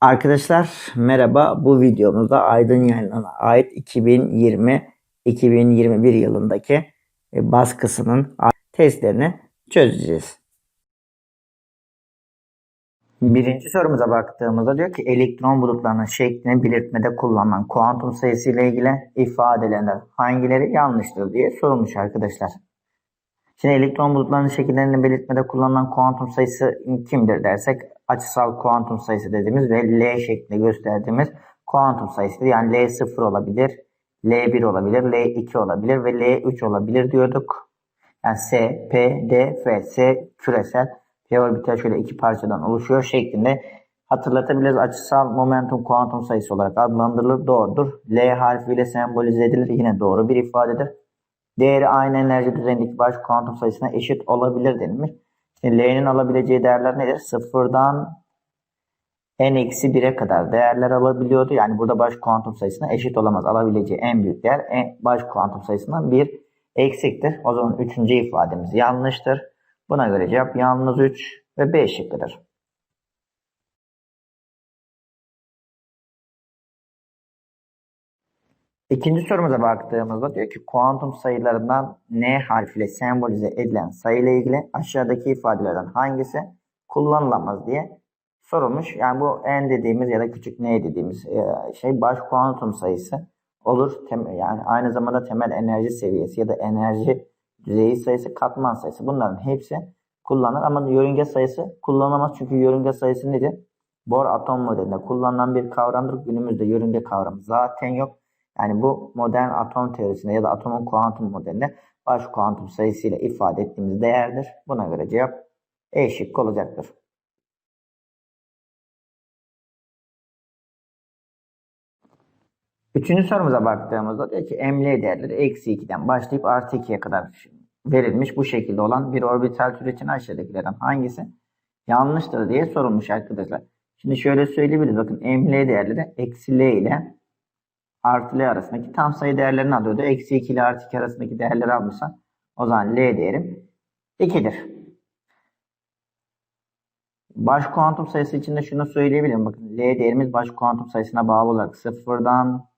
Arkadaşlar merhaba. Bu videomuzda Aydın Yayınları'na ait 2020-2021 yılındaki e, baskısının testlerini çözeceğiz. Birinci sorumuza baktığımızda diyor ki elektron bulutlarının şeklini belirtmede kullanılan kuantum sayısı ile ilgili ifadelerden hangileri yanlıştır diye sorulmuş arkadaşlar. Şimdi elektron bulutlarının şekillerini belirtmede kullanılan kuantum sayısı kimdir dersek açısal kuantum sayısı dediğimiz ve L şeklinde gösterdiğimiz kuantum sayısıdır. Yani L0 olabilir, L1 olabilir, L2 olabilir ve L3 olabilir diyorduk. Yani S, P, D, F, S küresel P orbital şöyle iki parçadan oluşuyor şeklinde hatırlatabiliriz. Açısal momentum kuantum sayısı olarak adlandırılır. Doğrudur. L harfiyle sembolize edilir. Yine doğru bir ifadedir. Değeri aynı enerji düzeyindeki baş kuantum sayısına eşit olabilir denilmiş. Şimdi L'nin alabileceği değerler nedir? Sıfırdan n-1'e kadar değerler alabiliyordu. Yani burada baş kuantum sayısına eşit olamaz. Alabileceği en büyük değer en baş kuantum sayısından 1 eksiktir. O zaman üçüncü ifademiz yanlıştır. Buna göre cevap yalnız 3 ve B şıkkıdır. İkinci sorumuza baktığımızda diyor ki kuantum sayılarından N harfiyle sembolize edilen sayı ile ilgili aşağıdaki ifadelerden hangisi kullanılamaz diye sorulmuş. Yani bu N dediğimiz ya da küçük N dediğimiz e, şey baş kuantum sayısı olur. Yani aynı zamanda temel enerji seviyesi ya da enerji düzeyi sayısı, katman sayısı. Bunların hepsi kullanılır ama yörünge sayısı kullanılamaz. Çünkü yörünge sayısı nedir? Bohr atom modelinde kullanılan bir kavramdır. Günümüzde yörünge kavramı zaten yok. Yani bu modern atom teorisinde ya da atomun kuantum modelinde baş kuantum sayısıyla ifade ettiğimiz değerdir. Buna göre cevap E şıkkı olacaktır. Üçüncü sorumuza baktığımızda diyor ki ML değerleri eksi 2'den başlayıp artı 2'ye kadar verilmiş bu şekilde olan bir orbital tür için aşağıdakilerden hangisi yanlıştır diye sorulmuş arkadaşlar. Şimdi şöyle söyleyebiliriz. Bakın ML değerleri eksi L ile artı L arasındaki tam sayı değerlerini alıyordu. Eksi 2 ile artı 2 arasındaki değerleri almışsa o zaman L değerim 2'dir. Baş kuantum sayısı için de şunu söyleyebilirim. Bakın L değerimiz baş kuantum sayısına bağlı olarak sıfırdan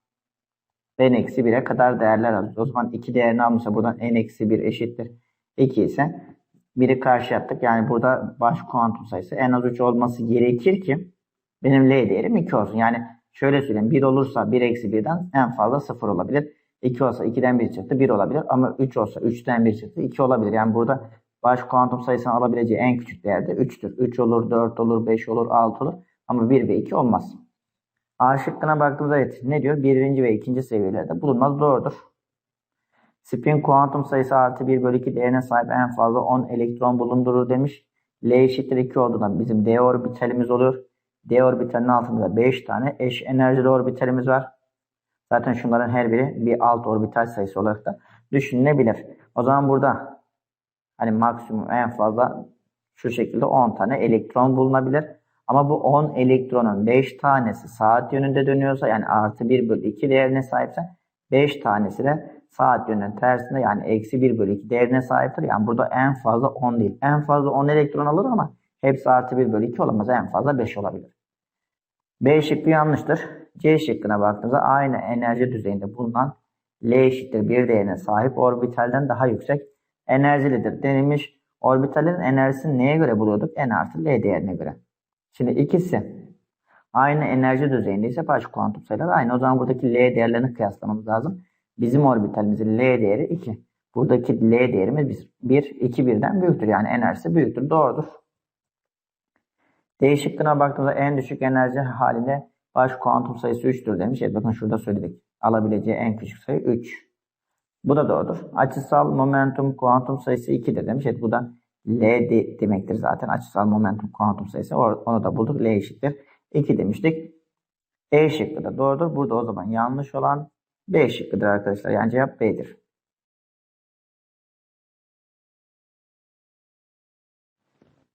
n-1'e kadar değerler alıyoruz. O zaman 2 değerini almışsa buradan n-1 eşittir. 2 ise 1'i karşı yaptık. Yani burada baş kuantum sayısı en az 3 olması gerekir ki benim L değerim 2 olsun. Yani Şöyle söyleyeyim 1 olursa 1 eksi 1'den en fazla 0 olabilir. 2 olsa 2'den 1 çıktı 1 olabilir. Ama 3 olsa 3'ten 1 çıktı 2 olabilir. Yani burada baş kuantum sayısını alabileceği en küçük değer de 3'tür. 3 olur, 4 olur, 5 olur, 6 olur. Ama 1 ve 2 olmaz. A şıkkına baktığımızda evet ne diyor? Birinci ve ikinci seviyelerde bulunmaz doğrudur. Spin kuantum sayısı artı 1 bölü 2 değerine sahip en fazla 10 elektron bulundurur demiş. L eşittir 2 olduğundan bizim D orbitalimiz olur. D orbitalinin altında 5 tane eş enerjili orbitalimiz var. Zaten şunların her biri bir alt orbital sayısı olarak da düşünülebilir. O zaman burada hani maksimum en fazla şu şekilde 10 tane elektron bulunabilir. Ama bu 10 elektronun 5 tanesi saat yönünde dönüyorsa yani artı 1 bölü 2 değerine sahipse 5 tanesi de saat yönünün tersinde yani eksi 1 bölü 2 değerine sahiptir. Yani burada en fazla 10 değil. En fazla 10 elektron alır ama hepsi artı 1 bölü 2 olamaz. En fazla 5 olabilir. B şıkkı yanlıştır. C şıkkına baktığımızda aynı enerji düzeyinde bulunan L eşittir 1 değerine sahip orbitalden daha yüksek enerjilidir denilmiş. Orbitalin enerjisini neye göre buluyorduk? N artı L değerine göre. Şimdi ikisi aynı enerji düzeyinde ise baş kuantum sayıları aynı. O zaman buradaki L değerlerini kıyaslamamız lazım. Bizim orbitalimizin L değeri 2. Buradaki L değerimiz 1, 2 birden büyüktür. Yani enerjisi büyüktür. Doğrudur. D şıkkına baktığımızda en düşük enerji halinde baş kuantum sayısı 3'tür demiş. Evet bakın şurada söyledik. Alabileceği en küçük sayı 3. Bu da doğrudur. Açısal momentum kuantum sayısı 2'dir demiş. Evet bu da L de demektir zaten. Açısal momentum kuantum sayısı. Onu da bulduk. L eşittir. 2 demiştik. E şıkkı da doğrudur. Burada o zaman yanlış olan B şıkkıdır arkadaşlar. Yani cevap B'dir.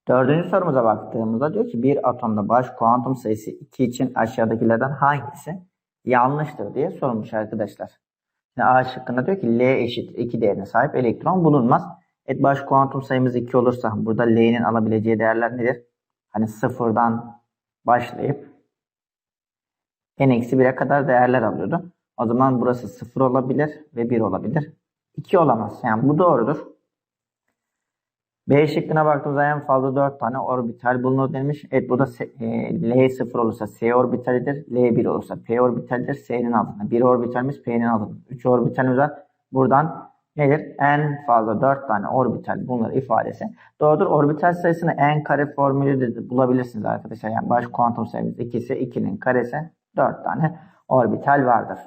Dördüncü sorumuza baktığımızda diyor ki bir atomda baş kuantum sayısı 2 için aşağıdakilerden hangisi yanlıştır diye sorulmuş arkadaşlar. Şimdi A şıkkında diyor ki L eşit 2 değerine sahip elektron bulunmaz. Et baş kuantum sayımız 2 olursa burada L'nin alabileceği değerler nedir? Hani sıfırdan başlayıp n-1'e kadar değerler alıyordu. O zaman burası 0 olabilir ve 1 olabilir. 2 olamaz. Yani bu doğrudur. B şıkkına baktığımızda en fazla 4 tane orbital bulunur demiş. Evet burada e, L 0 olursa S orbitalidir. L 1 olursa P orbitalidir. S'nin altında 1 orbitalimiz P'nin altında 3 orbitalimiz var. Buradan nedir? En fazla 4 tane orbital bunlar ifadesi. Doğrudur. Orbital sayısını n kare formülü de bulabilirsiniz arkadaşlar. Yani baş kuantum sayımız 2 ise 2'nin karesi 4 tane orbital vardır.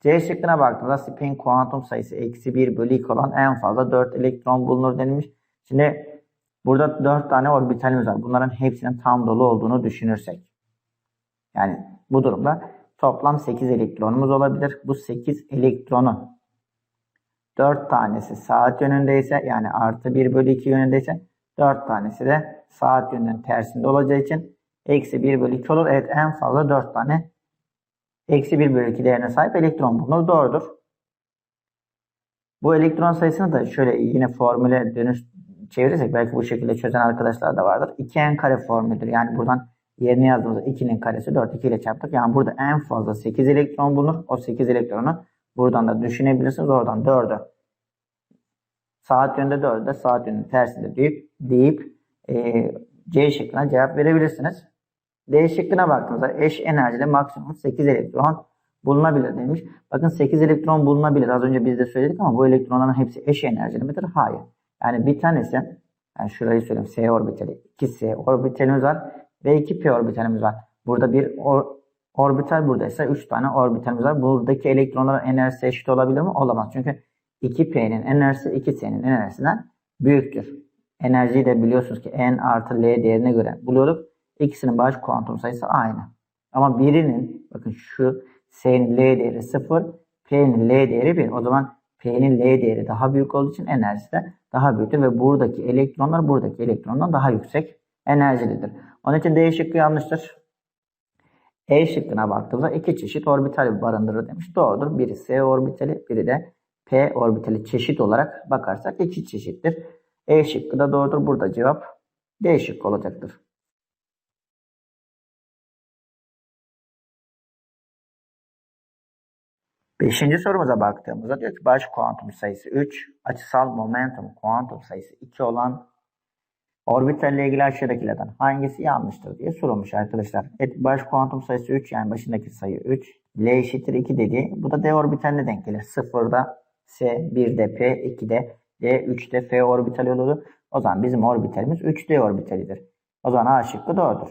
C şıkkına baktığımızda spin kuantum sayısı eksi 1 bölü 2 olan en fazla 4 elektron bulunur denilmiş. Şimdi burada 4 tane orbitalimiz var. Bunların hepsinin tam dolu olduğunu düşünürsek. Yani bu durumda toplam 8 elektronumuz olabilir. Bu 8 elektronu 4 tanesi saat yönündeyse yani artı 1 bölü 2 yönündeyse 4 tanesi de saat yönünün tersinde olacağı için eksi 1 bölü 2 olur. Evet en fazla 4 tane eksi 1 bölü 2 değerine sahip elektron bulunur. Doğrudur. Bu elektron sayısını da şöyle yine formüle dönüş çevirirsek belki bu şekilde çözen arkadaşlar da vardır. 2n kare formülüdür. Yani buradan yerine yazdığımızda 2'nin karesi 4. 2 ile çarptık. Yani burada en fazla 8 elektron bulunur. O 8 elektronu buradan da düşünebilirsiniz. Oradan 4'ü saat yönünde 4'ü de saat yönünün tersinde deyip, deyip e, C şıkkına cevap verebilirsiniz. D şıkkına baktığımızda eş enerjide maksimum 8 elektron bulunabilir demiş. Bakın 8 elektron bulunabilir. Az önce biz de söyledik ama bu elektronların hepsi eş enerjili midir? Hayır. Yani bir tanesi, yani şurayı söyleyeyim S orbitali, 2S orbitalimiz var ve 2P orbitalimiz var. Burada bir or, orbital buradaysa 3 tane orbitalimiz var. Buradaki elektronların enerjisi eşit olabilir mi? Olamaz. Çünkü 2P'nin enerjisi 2S'nin enerjisinden büyüktür. Enerjiyi de biliyorsunuz ki N artı L değerine göre buluyorduk. İkisinin baş kuantum sayısı aynı. Ama birinin bakın şu S'nin L değeri 0, P'nin L değeri 1. O zaman P'nin L değeri daha büyük olduğu için enerjisi de daha büyüktür ve buradaki elektronlar buradaki elektrondan daha yüksek enerjilidir. Onun için D şıkkı yanlıştır. E şıkkına baktığımızda iki çeşit orbital barındırır demiş. Doğrudur. Biri S orbitali, biri de P orbitali çeşit olarak bakarsak iki çeşittir. E şıkkı da doğrudur. Burada cevap D şıkkı olacaktır. Beşinci sorumuza baktığımızda diyor ki baş kuantum sayısı 3, açısal momentum kuantum sayısı 2 olan orbital ile ilgili aşağıdakilerden hangisi yanlıştır diye sorulmuş arkadaşlar. Evet, baş kuantum sayısı 3 yani başındaki sayı 3. L eşittir 2 dedi. Bu da D orbitaline denk gelir. 0'da S, 1'de P, 2'de D, 3'de F orbitali olurdu. O zaman bizim orbitalimiz 3D orbitalidir. O zaman A şıkkı doğrudur.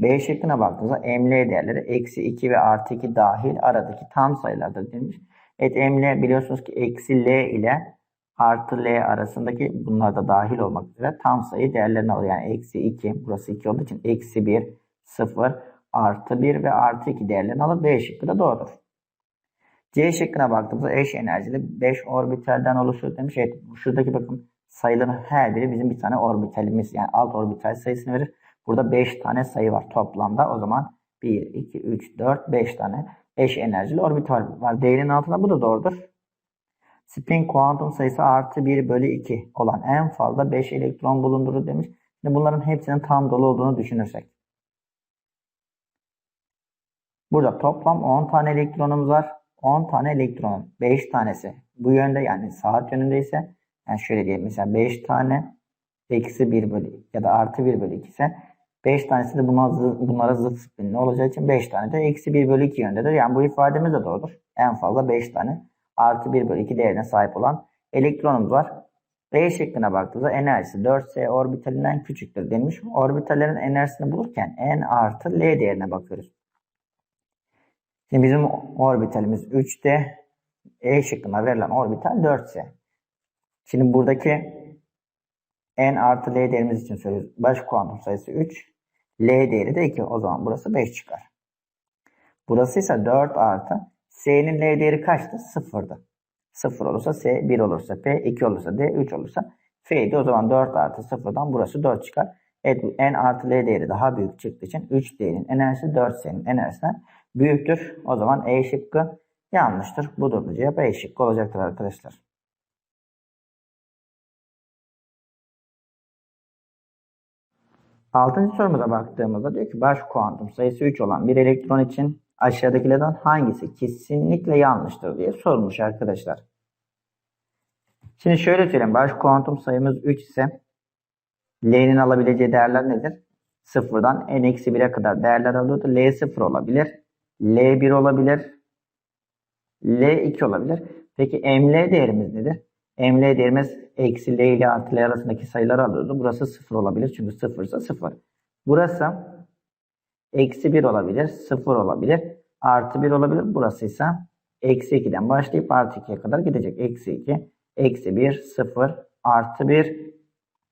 B şıkkına baktığımızda ML değerleri eksi 2 ve artı 2 dahil aradaki tam sayılardır demiş. Evet ML biliyorsunuz ki eksi L ile artı L arasındaki bunlar da dahil olmak üzere tam sayı değerlerini alıyor. Yani eksi 2 burası 2 olduğu için eksi 1, 0, artı 1 ve artı 2 değerlerini alır. B şıkkı da doğrudur. C şıkkına baktığımızda eş enerjili 5 orbitalden oluşur demiş. Evet şuradaki bakın sayıların her biri bizim bir tane orbitalimiz yani alt orbital sayısını verir. Burada 5 tane sayı var toplamda. O zaman 1, 2, 3, 4, 5 tane eş enerjili orbital var. Değerin altında bu da doğrudur. Spin kuantum sayısı artı 1 bölü 2 olan en fazla 5 elektron bulundurur demiş. Şimdi bunların hepsinin tam dolu olduğunu düşünürsek. Burada toplam 10 tane elektronumuz var. 10 tane elektronun 5 tanesi bu yönde yani saat yönündeyse yani şöyle diyelim mesela 5 tane eksi 1 bölü ya da artı 1 bölü 2 ise 5 tanesi de buna, bunlara zıt spinli olacağı için 5 tane de eksi 1 bölü 2 yöndedir. Yani bu ifademiz de doğrudur. En fazla 5 tane artı 1 bölü 2 değerine sahip olan elektronumuz var. B şekline baktığımızda enerjisi 4S orbitalinden küçüktür denilmiş. Orbitallerin enerjisini bulurken N artı L değerine bakıyoruz. Şimdi bizim orbitalimiz 3'te E şıkkına verilen orbital 4S. Şimdi buradaki N artı L değerimiz için söylüyoruz. Baş kuantum sayısı 3. L değeri de 2. O zaman burası 5 çıkar. Burası ise 4 artı. S'nin L değeri kaçtı? 0'dı. 0 olursa S, 1 olursa P, 2 olursa D, 3 olursa F'ydi. O zaman 4 artı 0'dan burası 4 çıkar. Evet N artı L değeri daha büyük çıktığı için 3 D'nin enerjisi 4 S'nin enerjisinden büyüktür. O zaman E şıkkı yanlıştır. Bu durumda cevap E şıkkı olacaktır arkadaşlar. Altıncı sorumuza baktığımızda diyor ki baş kuantum sayısı 3 olan bir elektron için aşağıdakilerden hangisi kesinlikle yanlıştır diye sorulmuş arkadaşlar. Şimdi şöyle söyleyeyim. Baş kuantum sayımız 3 ise L'nin alabileceği değerler nedir? Sıfırdan n-1'e kadar değerler alıyordu. L 0 olabilir. L 1 olabilir. L 2 olabilir. Peki ML değerimiz nedir? ML değerimiz eksi L ile artı L arasındaki sayıları alıyordu. Burası 0 olabilir. Çünkü 0 ise 0. Burası eksi 1 olabilir. 0 olabilir. Artı 1 olabilir. Burası ise eksi 2'den başlayıp artı 2'ye kadar gidecek. Eksi 2, eksi 1, 0, artı 1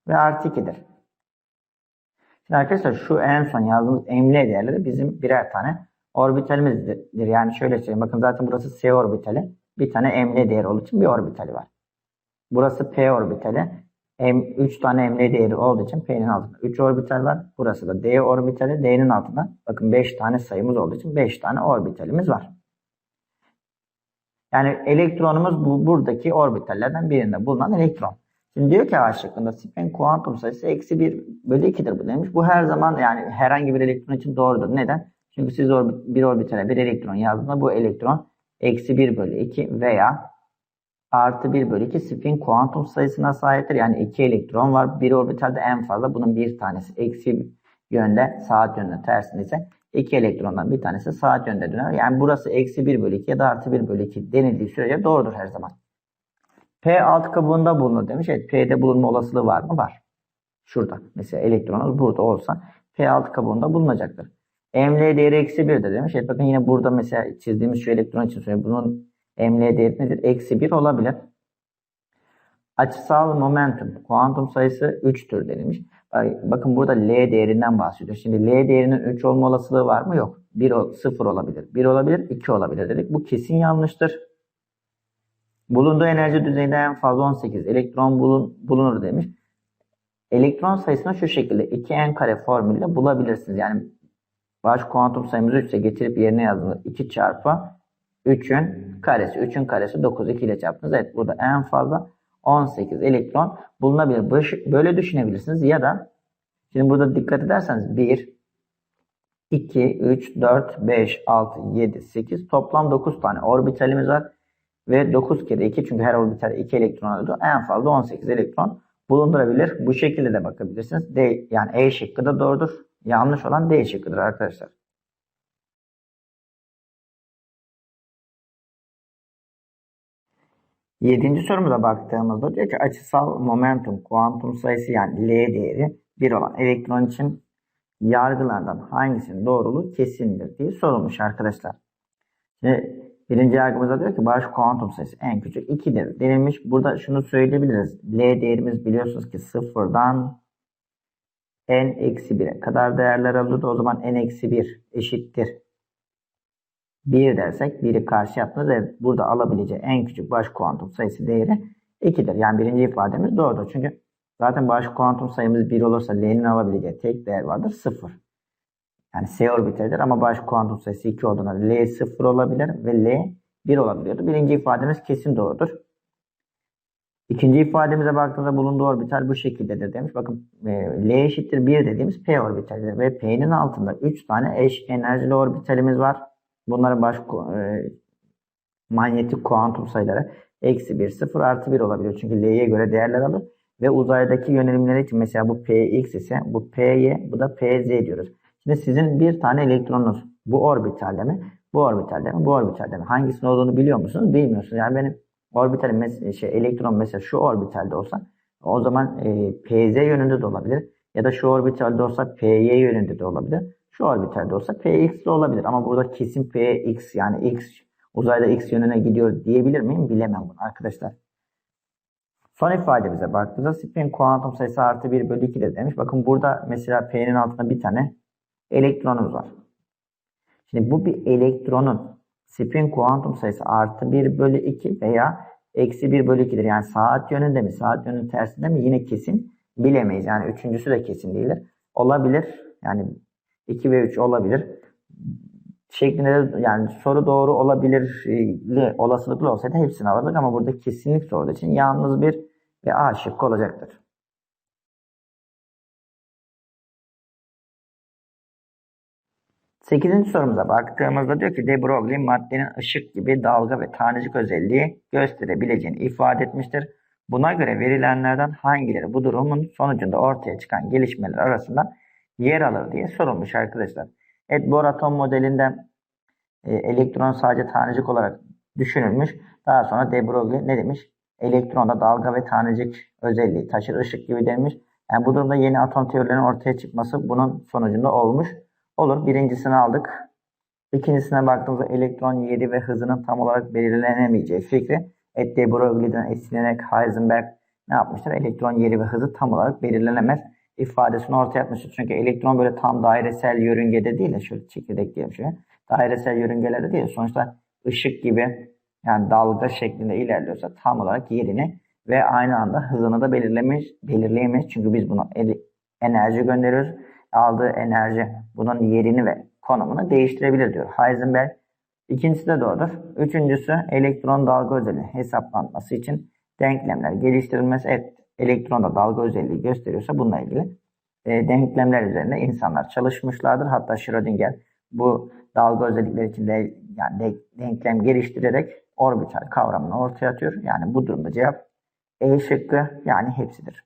ve artı 2'dir. Şimdi arkadaşlar şu en son yazdığımız ML değerleri bizim birer tane orbitalimizdir. Yani şöyle söyleyeyim. Bakın zaten burası S orbitali. Bir tane ML değeri olduğu için bir orbitali var. Burası P orbitali. M, 3 tane ML değeri olduğu için P'nin altında 3 orbital var. Burası da D orbitali. D'nin altında bakın 5 tane sayımız olduğu için 5 tane orbitalimiz var. Yani elektronumuz bu, buradaki orbitallerden birinde bulunan elektron. Şimdi diyor ki A şıkkında spin kuantum sayısı eksi 1 bölü 2'dir bu demiş. Bu her zaman yani herhangi bir elektron için doğrudur. Neden? Çünkü siz orbit, bir orbitale bir elektron yazdığında bu elektron eksi 1 bölü 2 veya artı 1 bölü 2 spin kuantum sayısına sahiptir. Yani 2 elektron var. Bir orbitalde en fazla bunun bir tanesi eksi yönde saat yönünde tersinde ise 2 elektrondan bir tanesi saat yönde döner. Yani burası eksi 1 bölü 2 ya da artı 1 bölü 2 denildiği sürece doğrudur her zaman. P alt kabuğunda bulunur demiş. Evet P'de bulunma olasılığı var mı? Var. Şurada. Mesela elektronumuz burada olsa P alt kabuğunda bulunacaktır. ML değeri eksi 1 de demiş. Evet bakın yine burada mesela çizdiğimiz şu elektron için söylüyorum. Bunun ML değeri nedir? Eksi 1 olabilir. Açısal momentum. Kuantum sayısı 3'tür denilmiş. Bakın burada L değerinden bahsediyor. Şimdi L değerinin 3 olma olasılığı var mı? Yok. 1 0 olabilir. 1 olabilir, 2 olabilir dedik. Bu kesin yanlıştır. Bulunduğu enerji düzeyinde en fazla 18 elektron bulun, bulunur demiş. Elektron sayısını şu şekilde 2n kare formülle bulabilirsiniz. Yani baş kuantum sayımız 3 ise getirip yerine yazdığınızda 2 çarpı 3'ün karesi. 3'ün karesi 9 2 ile çarptınız. Evet burada en fazla 18 elektron bulunabilir. Böyle düşünebilirsiniz ya da şimdi burada dikkat ederseniz 1 2 3 4 5 6 7 8 toplam 9 tane orbitalimiz var. Ve 9 kere 2 çünkü her orbital 2 elektron alıyordu. En fazla 18 elektron bulundurabilir. Bu şekilde de bakabilirsiniz. D, yani E şıkkı da doğrudur. Yanlış olan D şıkkıdır arkadaşlar. Yedinci sorumuza baktığımızda diyor ki açısal momentum kuantum sayısı yani L değeri 1 olan elektron için yargılardan hangisinin doğruluğu kesindir diye sorulmuş arkadaşlar. Şimdi birinci yargımızda diyor ki baş kuantum sayısı en küçük 2'dir denilmiş. Burada şunu söyleyebiliriz. L değerimiz biliyorsunuz ki sıfırdan n-1'e kadar değerler alıyordu. O zaman n-1 eşittir 1 dersek 1'i karşı yaptığınız evet, burada alabileceği en küçük baş kuantum sayısı değeri 2'dir. Yani birinci ifademiz doğrudur. Çünkü zaten baş kuantum sayımız 1 olursa L'nin alabileceği tek değer vardır 0. Yani S orbitalidir ama baş kuantum sayısı 2 olduğunda L 0 olabilir ve L 1 olabiliyordu. Birinci ifademiz kesin doğrudur. İkinci ifademize baktığımızda bulunduğu orbital bu şekildedir demiş. Bakın e, L eşittir 1 dediğimiz P orbitalidir ve P'nin altında 3 tane eş enerjili orbitalimiz var. Bunların baş e, manyetik kuantum sayıları eksi 1, 0, artı 1 olabiliyor. Çünkü L'ye göre değerler alır. Ve uzaydaki yönelimleri için mesela bu Px ise bu Py, bu da Pz diyoruz. Şimdi sizin bir tane elektronunuz bu orbitalde mi? Bu orbitalde mi? Bu orbitalde mi? Hangisinin olduğunu biliyor musunuz? Bilmiyorsunuz. Yani benim orbitalim mes şey, elektron mesela şu orbitalde olsa o zaman e, Pz yönünde de olabilir. Ya da şu orbitalde olsa Py yönünde de olabilir. Şu orbitalde olsa Px de olabilir. Ama burada kesin Px yani x uzayda x yönüne gidiyor diyebilir miyim? Bilemem bunu arkadaşlar. Son ifademize baktığımızda spin kuantum sayısı artı 1 bölü 2 de demiş. Bakın burada mesela P'nin altında bir tane elektronumuz var. Şimdi bu bir elektronun spin kuantum sayısı artı 1 bölü 2 veya eksi 1 bölü 2'dir. Yani saat yönünde mi, saat yönünün tersinde mi yine kesin bilemeyiz. Yani üçüncüsü de kesin değildir. Olabilir. Yani 2 ve 3 olabilir. Şeklinde de, yani soru doğru olabilir olasılıklı olsaydı hepsini alırdık ama burada kesinlik sorduğu için yalnız bir ve A şıkkı olacaktır. 8. sorumuza baktığımızda diyor ki de Broglie maddenin ışık gibi dalga ve tanecik özelliği gösterebileceğini ifade etmiştir. Buna göre verilenlerden hangileri bu durumun sonucunda ortaya çıkan gelişmeler arasında yer alır diye sorulmuş arkadaşlar. Evet Bohr atom modelinde e, elektron sadece tanecik olarak düşünülmüş. Daha sonra de Broglie ne demiş? Elektronda dalga ve tanecik özelliği taşır ışık gibi demiş. Yani bu durumda yeni atom teorilerinin ortaya çıkması bunun sonucunda olmuş. Olur. Birincisini aldık. İkincisine baktığımızda elektron yeri ve hızının tam olarak belirlenemeyeceği fikri. Et de Broglie'den esinlenerek Heisenberg ne yapmıştır? Elektron yeri ve hızı tam olarak belirlenemez ifadesini ortaya atmıştır. Çünkü elektron böyle tam dairesel yörüngede değil de şöyle çekirdek diyelim şöyle. Dairesel yörüngelerde değil. Sonuçta ışık gibi yani dalga şeklinde ilerliyorsa tam olarak yerini ve aynı anda hızını da belirlemiş, belirleyemeyiz. Çünkü biz buna enerji gönderiyoruz. Aldığı enerji bunun yerini ve konumunu değiştirebilir diyor Heisenberg. İkincisi de doğrudur. Üçüncüsü elektron dalga özelliği hesaplanması için denklemler geliştirilmesi. Evet, elektronda dalga özelliği gösteriyorsa bununla ilgili e, denklemler üzerinde insanlar çalışmışlardır. Hatta Schrödinger bu dalga özellikleri için de yani de, denklem geliştirerek orbital kavramını ortaya atıyor. Yani bu durumda cevap E şıkkı yani hepsidir.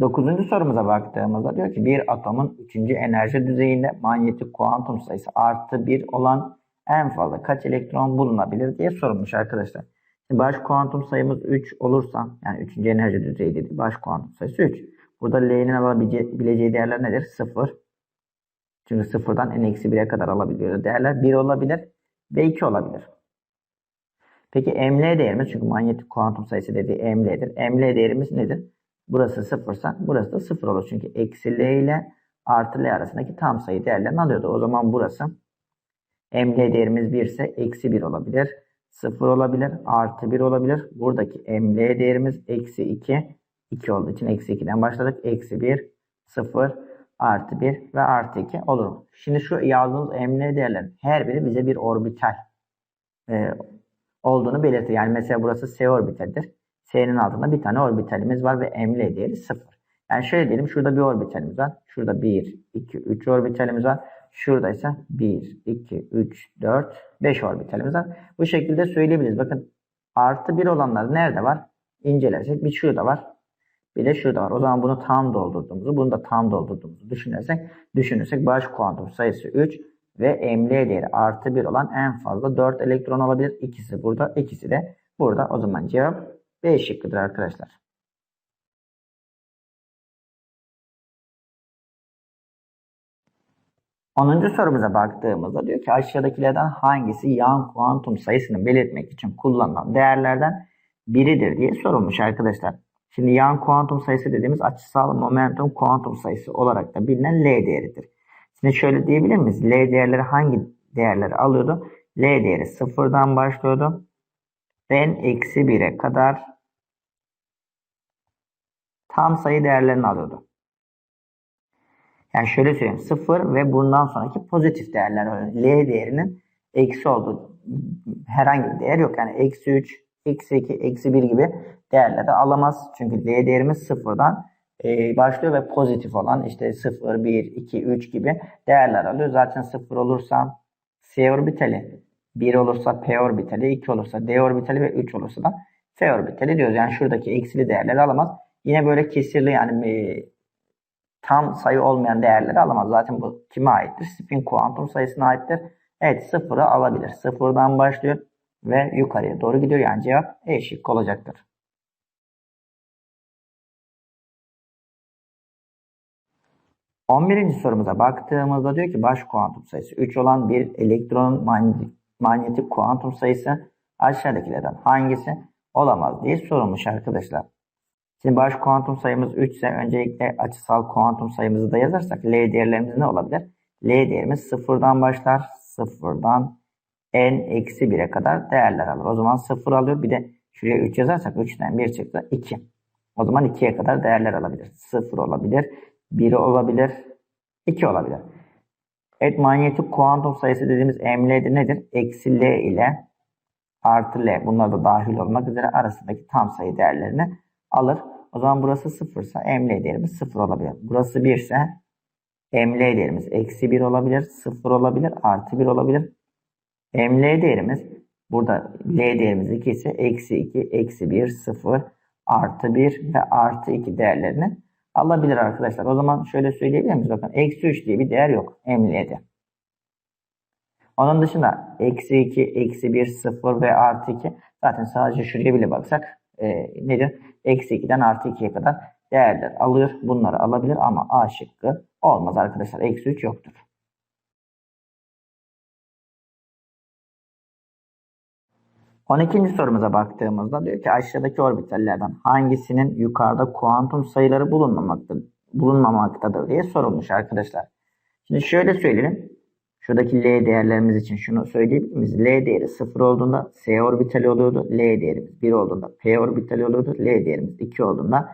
Dokuzuncu sorumuza baktığımızda diyor ki bir atomun üçüncü enerji düzeyinde manyetik kuantum sayısı artı bir olan en fazla kaç elektron bulunabilir diye sorulmuş arkadaşlar. Baş kuantum sayımız 3 olursa yani üçüncü enerji düzeyi dedi baş kuantum sayısı 3. Burada L'nin alabileceği değerler nedir? 0. Çünkü sıfırdan n-1'e kadar alabiliyor değerler. 1 olabilir ve 2 olabilir. Peki ML değerimiz çünkü manyetik kuantum sayısı dediği ML'dir. ML değerimiz nedir? Burası sıfırsa burası da sıfır olur. Çünkü eksi L ile artı L arasındaki tam sayı değerlerini alıyordu. O zaman burası ML değerimiz 1 ise eksi 1 olabilir. 0 olabilir. Artı 1 olabilir. Buradaki ML değerimiz eksi 2. 2 olduğu için eksi 2'den başladık. Eksi 1, 0, artı 1 ve artı 2 olur. Şimdi şu yazdığımız ML değerlerin her biri bize bir orbital e, olduğunu belirtir. Yani mesela burası S orbitalidir. S'nin altında bir tane orbitalimiz var ve ML değeri 0. Yani şöyle diyelim şurada bir orbitalimiz var. Şurada 1, 2, 3 orbitalimiz var. Şurada ise 1, 2, 3, 4, 5 orbitalimiz var. Bu şekilde söyleyebiliriz. Bakın artı 1 olanlar nerede var? İncelersek bir şurada var. Bir de şurada var. O zaman bunu tam doldurduğumuzu, bunu da tam doldurduğumuzu düşünürsek, düşünürsek baş kuantum sayısı 3 ve ML değeri artı 1 olan en fazla 4 elektron olabilir. İkisi burada, ikisi de burada. O zaman cevap B şıkkıdır arkadaşlar. Onuncu sorumuza baktığımızda diyor ki aşağıdakilerden hangisi yan kuantum sayısını belirtmek için kullanılan değerlerden biridir diye sorulmuş arkadaşlar. Şimdi yan kuantum sayısı dediğimiz açısal momentum kuantum sayısı olarak da bilinen L değeridir. Şimdi şöyle diyebilir miyiz? L değerleri hangi değerleri alıyordu? L değeri sıfırdan başlıyordu. N eksi 1'e kadar tam sayı değerlerini alıyordu. Yani şöyle söyleyeyim. 0 ve bundan sonraki pozitif değerler. L değerinin eksi olduğu herhangi bir değer yok. Yani eksi 3, eksi 2, eksi 1 gibi değerleri alamaz. Çünkü L değerimiz sıfırdan e, başlıyor ve pozitif olan işte 0, 1, 2, 3 gibi değerler alıyor. Zaten 0 olursa S orbitali, 1 olursa P orbitali, 2 olursa D orbitali ve 3 olursa da F orbitali diyoruz. Yani şuradaki eksili değerleri alamaz. Yine böyle kesirli yani e, tam sayı olmayan değerleri alamaz. Zaten bu kime aittir? Spin kuantum sayısına aittir. Evet sıfırı alabilir. Sıfırdan başlıyor ve yukarıya doğru gidiyor. Yani cevap E olacaktır. 11. sorumuza baktığımızda diyor ki baş kuantum sayısı 3 olan bir elektronun manyetik kuantum sayısı aşağıdakilerden hangisi olamaz diye sorulmuş arkadaşlar. Şimdi baş kuantum sayımız 3 ise öncelikle açısal kuantum sayımızı da yazarsak L değerlerimiz ne olabilir? L değerimiz sıfırdan başlar. Sıfırdan n eksi 1'e kadar değerler alır. O zaman 0 alıyor. Bir de şuraya 3 yazarsak 3'ten 1 çıktı 2. O zaman 2'ye kadar değerler alabilir. 0 olabilir. 1 olabilir. 2 olabilir. Evet manyetik kuantum sayısı dediğimiz ML'de nedir? Eksi L ile artı L bunlar da dahil olmak üzere arasındaki tam sayı değerlerini alır. O zaman burası 0 ise ML değerimiz 0 olabilir. Burası 1 ise ML değerimiz eksi 1 olabilir, 0 olabilir, artı 1 olabilir. ML değerimiz burada L değerimiz 2 ise eksi 2, eksi 1, 0, artı 1 ve artı 2 değerlerini alabilir arkadaşlar. O zaman şöyle söyleyebilir miyiz? Bakın eksi 3 diye bir değer yok ML'de. Onun dışında eksi 2, eksi 1, 0 ve artı 2 zaten sadece şuraya bile baksak e, nedir? Eksi 2'den artı 2'ye kadar değerler alıyor. Bunları alabilir ama A şıkkı olmaz arkadaşlar. Eksi 3 yoktur. 12. sorumuza baktığımızda diyor ki aşağıdaki orbitallerden hangisinin yukarıda kuantum sayıları bulunmamaktadır, bulunmamaktadır diye sorulmuş arkadaşlar. Şimdi şöyle söyleyelim. Şuradaki L değerlerimiz için şunu söyleyebilir miyiz? L değeri 0 olduğunda S orbitali oluyordu. L değerimiz 1 olduğunda P orbitali oluyordu. L değerimiz 2 olduğunda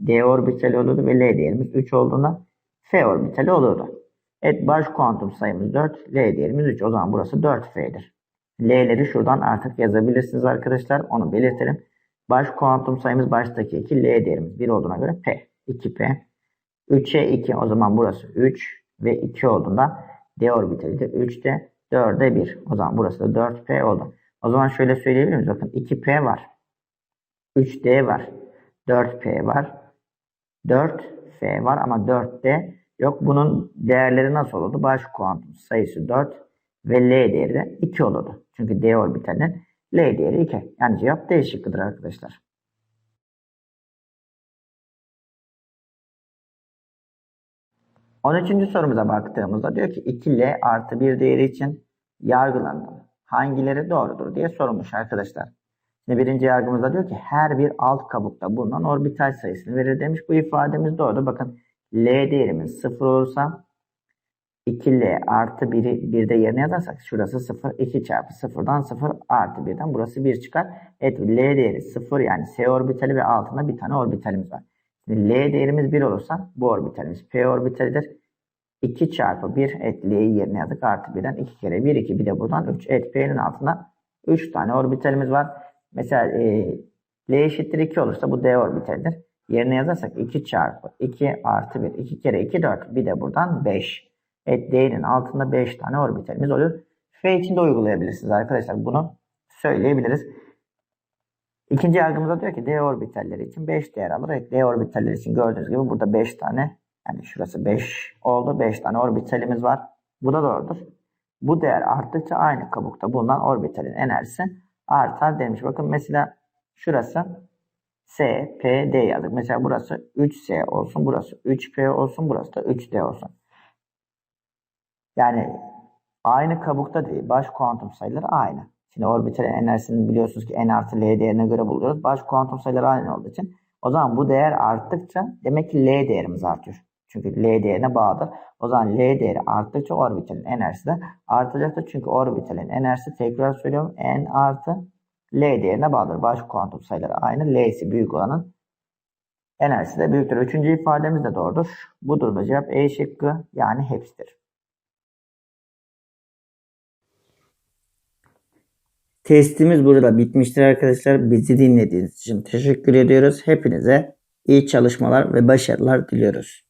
D orbitali oluyordu ve L değerimiz 3 olduğunda F orbitali oluyordu. Evet baş kuantum sayımız 4, L değerimiz 3. O zaman burası 4F'dir. L'leri şuradan artık yazabilirsiniz arkadaşlar. Onu belirtelim. Baş kuantum sayımız baştaki 2, L değerimiz 1 olduğuna göre P. 2P. 3'e 2 o zaman burası 3 ve 2 olduğunda D orbitali de 3'te 4'e 1. O zaman burası da 4P oldu. O zaman şöyle söyleyebilir miyiz? Bakın 2P var. 3D var. 4P var. 4F var ama 4D yok. Bunun değerleri nasıl olurdu? Baş kuantum sayısı 4 ve L değeri de 2 olurdu. Çünkü D orbitalinin L değeri 2. Yani cevap D şıkkıdır arkadaşlar. On üçüncü sorumuza baktığımızda diyor ki 2L artı 1 değeri için yargılandım. Hangileri doğrudur diye sorulmuş arkadaşlar. Şimdi birinci yargımızda diyor ki her bir alt kabukta bulunan orbital sayısını verir demiş. Bu ifademiz doğru. Bakın L değerimiz 0 olursa 2L artı 1'i 1'de yerine yazarsak şurası 0. 2 çarpı 0'dan 0 artı 1'den burası 1 çıkar. Evet L değeri 0 yani S orbitali ve altında bir tane orbitalimiz var. L değerimiz 1 olursa bu orbitalimiz P orbitalidir. 2 çarpı 1 evet L'yi yerine yazdık artı 1'den 2 kere 1 2 bir de buradan 3. Evet P'nin altında 3 tane orbitalimiz var. Mesela e, L eşittir 2 olursa bu D orbitalidir. Yerine yazarsak 2 çarpı 2 artı 1 2 kere 2 4 bir de buradan 5. Evet D'nin altında 5 tane orbitalimiz oluyor. F için de uygulayabilirsiniz arkadaşlar. Bunu söyleyebiliriz. İkinci yargımızda diyor ki D orbitalleri için 5 değer alır. Evet D orbitalleri için gördüğünüz gibi burada 5 tane yani şurası 5 oldu. 5 tane orbitalimiz var. Bu da doğrudur. Bu değer arttıkça aynı kabukta bulunan orbitalin enerjisi artar demiş. Bakın mesela şurası S, P, D yazdık. Mesela burası 3S olsun, burası 3P olsun, burası da 3D olsun. Yani aynı kabukta değil. Baş kuantum sayıları aynı. Şimdi orbital enerjisini biliyorsunuz ki n artı l değerine göre buluyoruz. Baş kuantum sayıları aynı olduğu için o zaman bu değer arttıkça demek ki l değerimiz artıyor. Çünkü l değerine bağlıdır. O zaman l değeri arttıkça orbitalin enerjisi de artacaktır. Çünkü orbitalin enerjisi tekrar söylüyorum n artı l değerine bağlıdır. Baş kuantum sayıları aynı. L'si büyük olanın enerjisi de büyüktür. Üçüncü ifademiz de doğrudur. Bu durumda cevap E şıkkı yani hepsidir. Testimiz burada bitmiştir arkadaşlar. Bizi dinlediğiniz için teşekkür ediyoruz. Hepinize iyi çalışmalar ve başarılar diliyoruz.